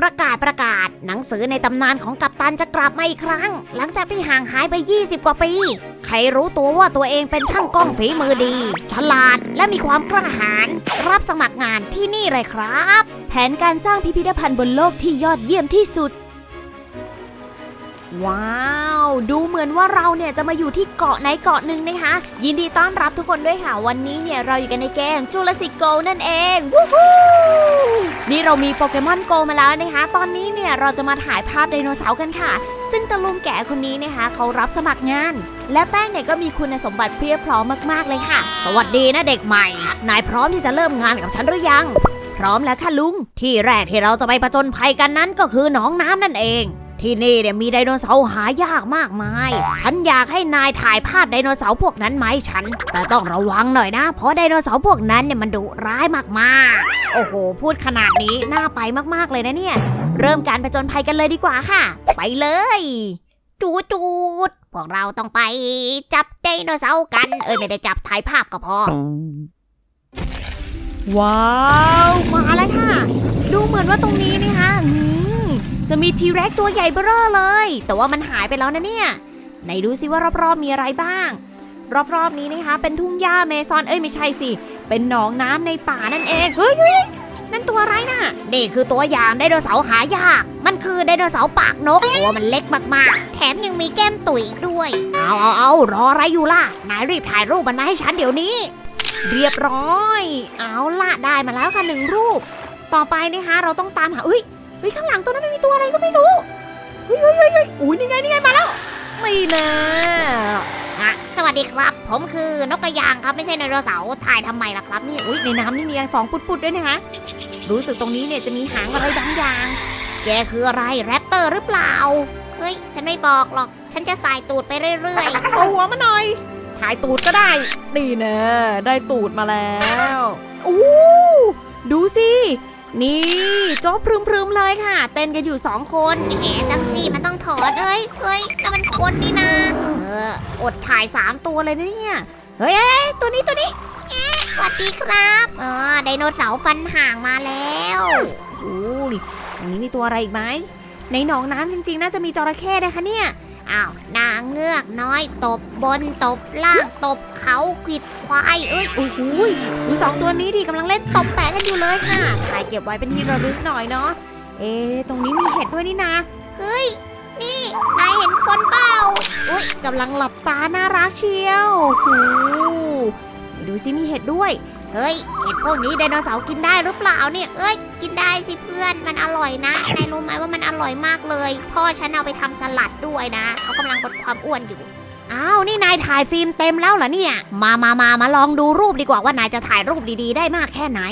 ประกาศประกาศ หนังสือในตำนานของกัปตันจะกลับมาอีกครั้ง หลังจากที่ห่างหายไป 20 กว่าปี ใครรู้ตัวว่าตัวเองเป็นช่างกล้องฝีมือดี ฉลาดและมีความกล้าหาญรับสมัครงานที่นี่เลยครับ แผนการสร้างพิพิธภัณฑ์บนโลกที่ยอดเยี่ยมที่สุด ว้าว ดูเหมือนว่าเราเนี่ยจะมาอยู่ที่เกาะไหนเกาะหนึ่งนะคะ ยินดีต้อนรับทุกคนด้วยค่ะ วันนี้เนี่ยเราอยู่กันในเกมจูเลสิกโกนั่นเองวู้ฮู้นี่เรามีโปเกมอนโกมาแล้วนะคะ ตอนนี้เนี่ยเราจะมาถ่ายภาพไดโนเสาร์กันค่ะ ซึ่งตะลุงแก่คนนี้นะคะ เขารับสมัครงาน และแป้งเนี่ยก็มีคุณสมบัติเพียบพร้อมมากๆเลยค่ะ สวัสดีนะเด็กใหม่ นายพร้อมที่จะเริ่มงานกับฉันหรือยัง พร้อมแล้วค่ะลุง ที่แรกที่เราจะไปผจญภัยกันนั้นก็คือหนองน้ำนั่นเอง ที่นี่เนี่ยมีไดโนเสาร์หายากมากมาย ฉันอยากให้นายถ่ายภาพไดโนเสาร์พวกนั้นมาให้ฉัน แต่ต้องระวังหน่อยนะ เพราะไดโนเสาร์พวกนั้นเนี่ยมันดุร้ายมากๆ โอ้โห พูดขนาดนี้น่าไปมากๆเลยนะเนี่ย เริ่มการผจญภัยกันเลยดีกว่าค่ะ ไปเลย จูดจูดพวกเราต้องไปจับไดโนเสาร์กัน เอ้ยไม่ได้จับถ่ายภาพก็พอ ว้าว มาแล้วค่ะ ดูเหมือนว่าตรงนี้นะคะอืม จะมีทีแร็กตัวใหญ่เบ้อเลย แต่ว่ามันหายไปแล้วนะเนี่ย ไหนดูซิว่ารอบๆมีอะไรบ้าง รอบๆนี้นะคะ เป็นทุ่งหญ้าเมซอนเอ้ยไม่ใช่สิ เป็นหนองน้ำในป่านั่นเอง เฮ้ยเฮ้ยนั่นตัวอะไรน่ะ นี่คือตัวอย่างไดโนเสาร์หายาก มันคือไดโนเสาร์ปากนก ตัวมันเล็กมากๆ แถมยังมีแก้มตุ๋ยอีกด้วย เอาเอาเอารออะไรอยู่ล่ะ นายรีบถ่ายรูปมันมาให้ฉันเดี๋ยวนี้ เรียบร้อย เอาละได้มาแล้วค่ะหนึ่งรูป ต่อไปนะคะเราต้องตามหาเฮ้ย เฮ้ยข้างหลังตัวนั้นไม่มีตัวอะไรก็ไม่รู้เฮ้ยเฮ้ยเฮ้ยเฮ้ยอุ้ยนี่ไงนี่ไงมาแล้วไม่นะอะสวัสดีครับ ผมคือนกกระยางครับไม่ใช่ไดโนเสาร์ถ่ายทำไมล่ะครับนี่อุ้ยในน้ำนี่มีอะไรฟองปุดๆด้วยนะคะรู้สึกตรงนี้เนี่ยจะมีหางอะไรบางอย่าง แกคืออะไรแรปเตอร์หรือเปล่า เฮ้ย ฉันไม่บอกหรอก ฉันจะสายตูดไปเรื่อยๆ เอาหัวมาหน่อย ถ่ายตูดก็ได้ดีนะ ได้ตูดมาแล้ว อู้ ดูสิ นี่โจ๊กพรึมๆเลยค่ะ เต้นกันอยู่สองคนแหมจังซี่มันต้องถอดเฮ้ยเฮ้ยนั่มันคนนี่นะเอออดถ่ายสามตัวเลยนะเนี่ยเฮ้ยตัวนี้ตัวนี้เอ๊ะสวัสดีครับเออไดโนเสาร์ฟันห่างมาแล้วอุ้ยอันนี้มีตัวอะไรอีกไหมในหนองน้ำจริงๆ น่าจะมีจระเข้นะคะเนี่ยอ้าวนางเงือกน้อยตบบนตบล่างตบเขาขิด ควายเอ้ยโอ้โหยดูสองตัวนี้ดิกำลังเล่นตบแปะกันอยู่เลยค่ะถ่ายเก็บไว้เป็นที่ระลึกหน่อยเนาะเอ๊ตรงนี้มีเห็ดด้วยนี่นะเฮ้ยนี่นายเห็นคนเปล่าอุ้ยกำลังหลับตาน่ารักเชียวโอ้โหไหนดูสิมีเห็ดด้วยเฮ้ยเห็ดพวกนี้ไดโนเสาร์กินได้หรือเปล่าเนี่ยเอ้ยกินได้สิเพื่อนมันอร่อยนะนายรู้ไหมว่ามันอร่อยมากเลย พ่อฉันเอาไปทำสลัดด้วยนะเขากำลังลดความอ้วนอยู่ อ้าวนี่นายถ่ายฟิล์มเต็มแล้วเหรอเนี่ย มามามามาลองดูรูปดีกว่าว่านายจะถ่ายรูปดีๆ ได้มากแค่ไหน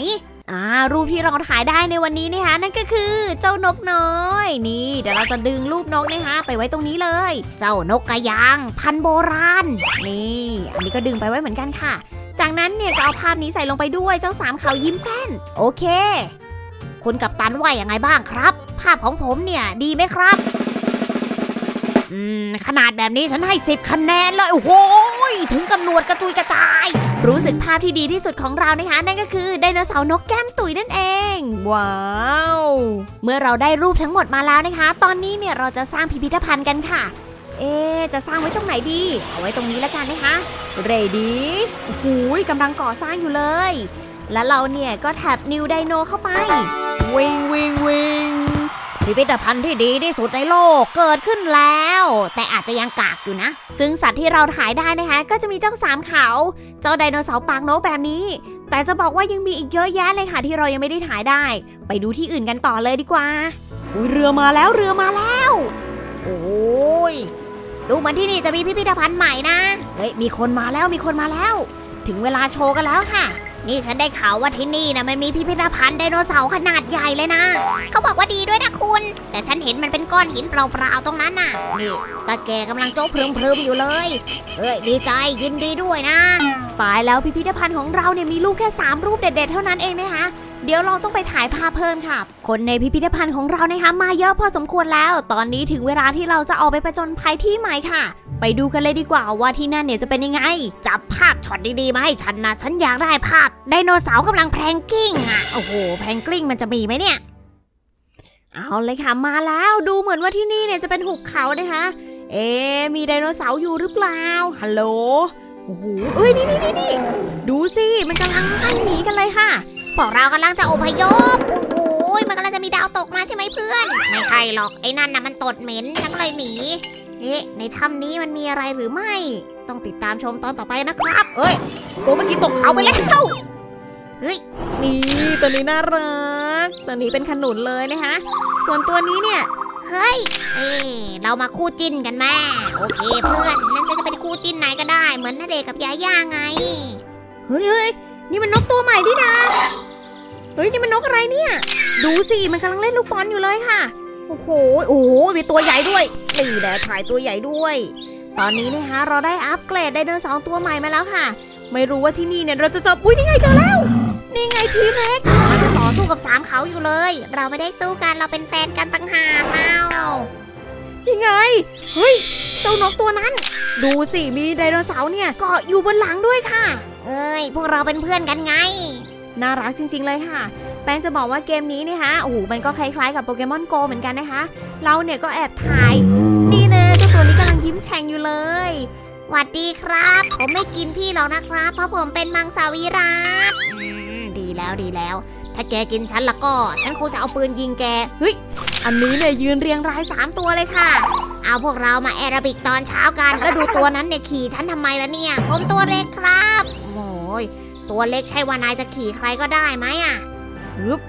อ่ารูปที่เราถ่ายได้ในวันนี้นะคะนั่นก็คือเจ้านกน้อย นี่ เดี๋ยวเราจะดึงรูปนกนะคะไปไว้ตรงนี้เลย เจ้านกกระยาง พันโบราณนี่อันนี้ก็ดึงไปไว้เหมือนกันค่ะ จากนั้นเนี่ยก็เอาภาพนี้ใส่ลงไปด้วยเจ้าสามเขายิ้มแป้น โอเค คุณกับตันว่าย่างไงบ้างครับ ภาพของผมเนี่ยดีไหมครับ อืมขนาดแบบนี้ฉันให้สิบคะแนนเลย โอ้โหยถึงกำนวดกระจุยกระจาย รู้สึกภาพที่ดีที่สุดของเรานะคะ นั่นก็คือไดโนเสาร์นกแก้มตุ๋ยนั่นเอง ว้าว เมื่อเราได้รูปทั้งหมดมาแล้วนะคะ ตอนนี้เนี่ยเราจะสร้างพิพิธภัณฑ์กันค่ะ เอ๊จะสร้างไว้ตรงไหนดี เอาไว้ตรงนี้แล้วกันนะคะเรดี้โอ้โหกำลังก่อสร้างอยู่เลย แล้วเราเนี่ยก็แท็บนิวไดโนเข้าไป วิงวิงวิง พิพิธภัณฑ์ที่ดีที่สุดในโลกเกิดขึ้นแล้ว แต่อาจจะยังกากอยู่นะ ซึ่งสัตว์ที่เราถ่ายได้นะคะ ก็จะมีเจ้าสามเขา เจ้าไดโนเสาร์ปากนกแบบนี้ แต่จะบอกว่ายังมีอีกเยอะแยะเลยค่ะ ที่เรายังไม่ได้ถ่ายได้ ไปดูที่อื่นกันต่อเลยดีกว่าอุ้ยเรือมาแล้วเรือมาแล้ว โอ้ยดูเหมือนที่นี่จะมีพิพิธภัณฑ์ใหม่นะเฮ้ยมีคนมาแล้วมีคนมาแล้ว ถึงเวลาโชว์กันแล้วค่ะ นี่ฉันได้ข่าวว่าที่นี่นะมันมีพิพิธภัณฑ์ไดโนเสาร์ขนาดใหญ่เลยนะ เขาบอกว่าดีด้วยนะคุณ แต่ฉันเห็นมันเป็นก้อนหินเปล่าๆตรงนั้นน่ะ นี่ตาแกกำลังโจ๊กพรึมๆอยู่เลย เอ้ยดีใจยินดีด้วยนะ ตายแล้วพิพิธภัณฑ์ของเราเนี่ยมีรูปแค่ 3 รูปเด็ดๆเท่านั้นเองนะคะเดี๋ยวเราต้องไปถ่ายภาพเพิ่มค่ะ คนในพิพิธภัณฑ์ของเรานะคะมาเยอะพอสมควรแล้ว ตอนนี้ถึงเวลาที่เราจะออกไปประจนภัยที่ใหม่ค่ะ ไปดูกันเลยดีกว่าว่าที่นั่นเนี่ยจะเป็นยังไง จับภาพช็อตดีๆมาให้ฉันนะ ฉันอยากได้ภาพไดโนเสาร์กำลังแพลงกิ้งอะ โอ้โห แพลงกิ้งมันจะมีไหมเนี่ย เอาเลยค่ะมาแล้วดูเหมือนว่าที่นี่เนี่ยจะเป็นหุบเขานะคะ เอ๊มีไดโนเสาร์อยู่หรือเปล่า ฮัลโหล โอ้โห เอ้ยนี่นี่นี่นี่ดูสิ มันกำลังไล่หนีกันเลยค่ะพวกเรากำลังจะอพยพ โอ้โห มันกำลังจะมีดาวตกมาใช่ไหมเพื่อน ไม่ใช่หรอกไอ้นั่นนะมันตดเหม็นฉันก็เลยหนี เอ๊ะ ในถ้ำนี้มันมีอะไรหรือไม่ ต้องติดตามชมตอนต่อไปนะครับ เอ้ยตัวเมื่อกี้ตกเขาไปแล้ว เฮ้ย นี่ตัวนี้น่ารัก ตัวนี้เป็นขนุนเลยนะคะ ส่วนตัวนี้เนี่ย เฮ้ย เอ้เรามาคู่จิ้นกันแม่โอเคเพื่อน นั่นฉันจะเป็นคู่จิ้นไหนก็ได้ เหมือนณเดชน์กับยาย่าไง เฮ้ยเฮ้ยนี่มันนกตัวใหม่ดินะเฮ้ยนี่มันนกอะไรเนี่ย ดูสิ มันกำลังเล่นลูกบอลอยู่เลยค่ะ โอ้โห โอ้โห มีตัวใหญ่ด้วย นี่แหละถ่ายตัวใหญ่ด้วย ตอนนี้นะคะเราได้อัปเกรดไดโนเสาร์ตัวใหม่มาแล้วค่ะ ไม่รู้ว่าที่นี่เนี่ยเราจะเจอปุ้ยนี่ไงเจอแล้ว นี่ไงทีเร็กมันจะต่อสู้กับสามเขาอยู่เลย เราไม่ได้สู้กันเราเป็นแฟนกันต่างหากเรานี่ไง เฮ้ย เจ้านกตัวนั้น ดูสิมีไดโนเสาร์เนี่ยเกาะอยู่บนหลังด้วยค่ะ เอ้ย พวกเราเป็นเพื่อนกันไง น่ารักจริง ๆ เลยค่ะ แป้งจะบอกว่าเกมนี้นะคะโอ้โหมันก็คล้ายๆกับโปเกมอนโกเหมือนกันนะคะ เราเนี่ยก็แอบถ่าย ตัวนี้กำลังยิ้มแฉ่งอยู่เลยหวัดดีครับ ผมไม่กินพี่หรอกนะครับ เพราะผมเป็นมังสวิรัตดีแล้วดีแล้ว ถ้าแกกินฉันละก็ ฉันคงจะเอาปืนยิงแก เฮ้ย อันนี้เนี่ยยืนเรียงรายสามตัวเลยค่ะ เอาพวกเรามาแอโรบิกตอนเช้ากัน แล้วดูตัวนั้นเนี่ยขี่ฉันทำไมล่ะเนี่ย ผมตัวเล็กครับโอ้ยตัวเล็กใช่ว่านายจะขี่ใครก็ได้ไหมอะฮึบ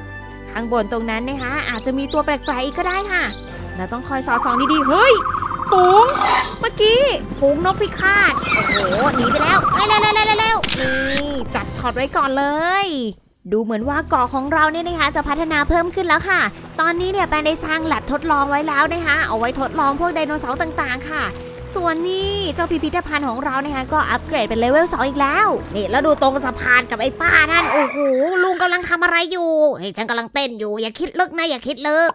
ข้างบนตรงนั้นนะคะอาจจะมีตัวแปลกๆอีกก็ได้ค่ะ เราต้องคอยสอดส่องดีๆ เฮ้ย ฝูง เมื่อกี้ฝูงนกพิฆาต โอ้โห หนีไปแล้วเอ้ยเร็วเร็วเร็วเร็วเร็วนี่จัดช็อตไว้ก่อนเลย ดูเหมือนว่าเกาะของเราเนี่ยนะคะ จะพัฒนาเพิ่มขึ้นแล้วค่ะ ตอนนี้เนี่ยแปนได้สร้างแลบทดลองไว้แล้วนะคะ เอาไว้ทดลองพวกไดโนเสาร์ต่างๆ ค่ะ ส่วนนี้เจ้าพิพิธภัณฑ์ของเรานะคะก็อัปเกรดเป็นเลเวล2อีกแล้ว นี่แล้วดูตรงสะพานกับไอ้ป้านั่น โอ้โห ลุงกำลังทำอะไรอยู่เฮ้ยฉันกำลังเต้นอยู่ อย่าคิดลึกนะอย่าคิดลึก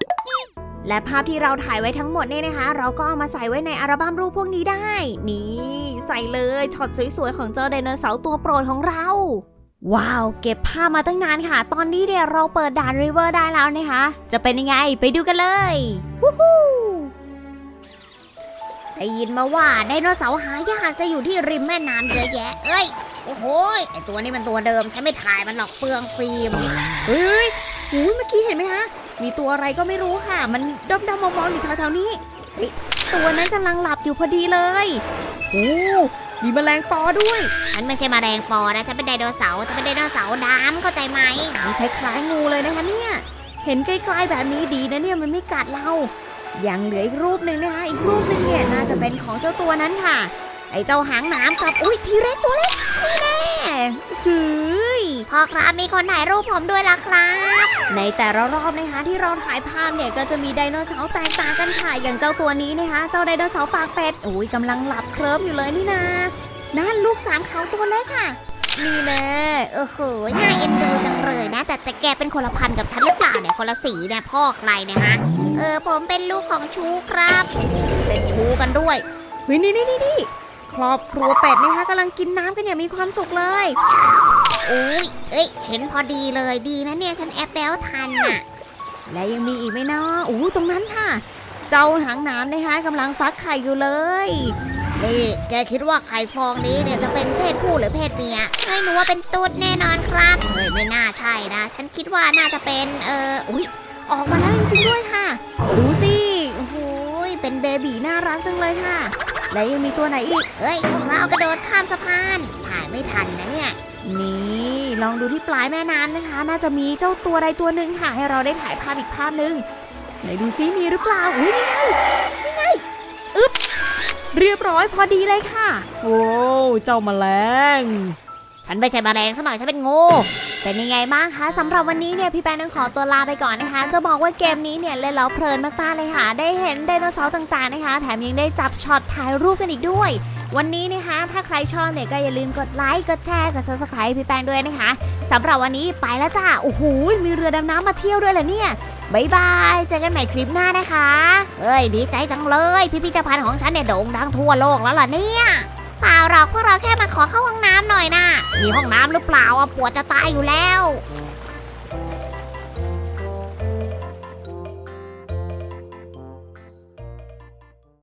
และภาพที่เราถ่ายไว้ทั้งหมดเนี่ยนะคะ เราก็เอามาใส่ไว้ในอัลบั้มรูปพวกนี้ได้ นี่ใส่เลยช็อตสวยๆของเจ้าไดโนเสาร์ตัวโปรดของเรา ว้าว เก็บภาพมาตั้งนานค่ะ ตอนนี้เนี่ยเราเปิดด่านริเวอร์ได้แล้วนะคะ จะเป็นยังไงไปดูกันเลยวู้ฮู้ได้ยินมาว่าไดโนเสาร์หายากจะอยู่ที่ริมแม่น้ำเยอะแยะ เอ้ยโอ้โหยไอตัวนี้มันตัวเดิมฉันไม่ถ่ายมันหรอกเปลืองฟิล์มเฮ้ยหูยเมื่อกี้เห็นไหมคะ มีตัวอะไรก็ไม่รู้ค่ะ มันด้อมๆมองๆอยู่แถวๆนี้เฮ้ยตัวนั้นกำลังหลับอยู่พอดีเลยโอ้มีแมลงปอด้วย ฉันไม่ใช่แมาแรงปอนะฉันเป็นไดโนเสาร์ฉันเป็นไดโนเสาร์ดำเข้าใจไหมมีคล้ายๆงูเลยนะคะเนี่ย เห็นใกล้ๆแบบนี้ดีนะเนี่ยมันไม่กัดเรายังเหลืออีกรูปหนึ่งนะคะ อีกรูปหนึ่งเนี่ยน่าจะเป็นของเจ้าตัวนั้นค่ะ ไอ้เจ้าหางหนามกับ อุ้ยทีเร็กตัวเล็กนี่แน่คือพ่อ ครับ มีคนถ่ายรูปผมด้วยล่ะครับ ในแต่ละรอบนะคะที่เราถ่ายภาพเนี่ยก็จะมีไดโนเสาร์แตกต่างกันค่ะอย่างเจ้าตัวนี้นะคะ เจ้าไดโนเสาร์ปากเป็ดโอ้ยกำลังหลับเคลิ้มอยู่เลยนี่นานั่นลูกสามเขาตัวเล็กค่ะ นี่แน่โอ้โหน่าเอ็นดูจังเลยนะ แต่แต่แกเป็นคนละพันธุ์กับฉันหรือเปล่าเนี่ยคนละสีเนี่ยพ่อใครเนี่ยฮะเออผมเป็นลูกของชูครับ เป็นชูกันด้วยเฮ้ยนี่นี่นี่นี่ครอบครัวเป็ดนะคะกำลังกินน้ำกันอย่างมีความสุขเลย อุ้ยเอ้ย เห็นพอดีเลยดีนะเนี่ยฉันแอบแบลทันน่ะ และยังมีอีกไหมเนาะอู้ตรงนั้นค่ะ เจ้าหางนามนะคะกำลังฟักไข่อยู่เลย นี่แกคิดว่าไข่ฟองนี้เนี่ยจะเป็นเพศผู้หรือเพศเมียเฮ้ยหนูว่าเป็นตุ๊ดแน่นอนครับเฮ้ยไม่น่าใช่นะ ฉันคิดว่าน่าจะเป็นเอออุ้ยออกมาแล้วจริงๆด้วยค่ะ ดูสิโอ้โหเป็นเบบีน่ารักจังเลยค่ะ และยังมีตัวไหนอีกเฮ้ยพวกเรากระโดดข้ามสะพานถ่ายไม่ทันนะเนี่ย นี่ลองดูที่ปลายแม่น้ำนะคะ น่าจะมีเจ้าตัวใดตัวหนึ่งค่ะ ให้เราได้ถ่ายภาพอีกภาพหนึ่งไหนดูซิมีหรือเปล่าอุ้ยนี่ไงนี่ไงอึ๊บเรียบร้อยพอดีเลยค่ะ โอ้เจ้าแมลง ฉันไม่ใช่แมลงซะหน่อยฉันเป็นงู เป็นยังไงบ้างคะสำหรับวันนี้เนี่ยพี่แป้งต้องขอตัวลาไปก่อนนะคะ จะบอกว่าเกมนี้เนี่ยเล่นแล้วเพลินมากๆเลยค่ะ ได้เห็นไดโนเสาร์ต่างๆนะคะ แถมยังได้จับช็อตถ่ายรูปกันอีกด้วย วันนี้นะคะถ้าใครชอบเนี่ยก็อย่าลืมกดไลค์กดแชร์กด subscribe พี่แป้งด้วยนะคะสำหรับวันนี้ไปแล้วจ้าโอ้โหมีเรือดำน้ำมาเที่ยวด้วยเหรอเนี่ยบ๊ายบายเจอกันใหม่คลิปหน้านะคะเอ้ยดีใจจังเลย พิพิธภัณฑ์ของฉันเนี่ยโด่งดังทั่วโลกแล้วล่ะเนี่ยเปล่าหรอกพวกเราแค่มาขอเข้าห้องน้ำหน่อยนะมีห้องน้ำหรือเปล่าอะปวดจะตายอยู่แล้ว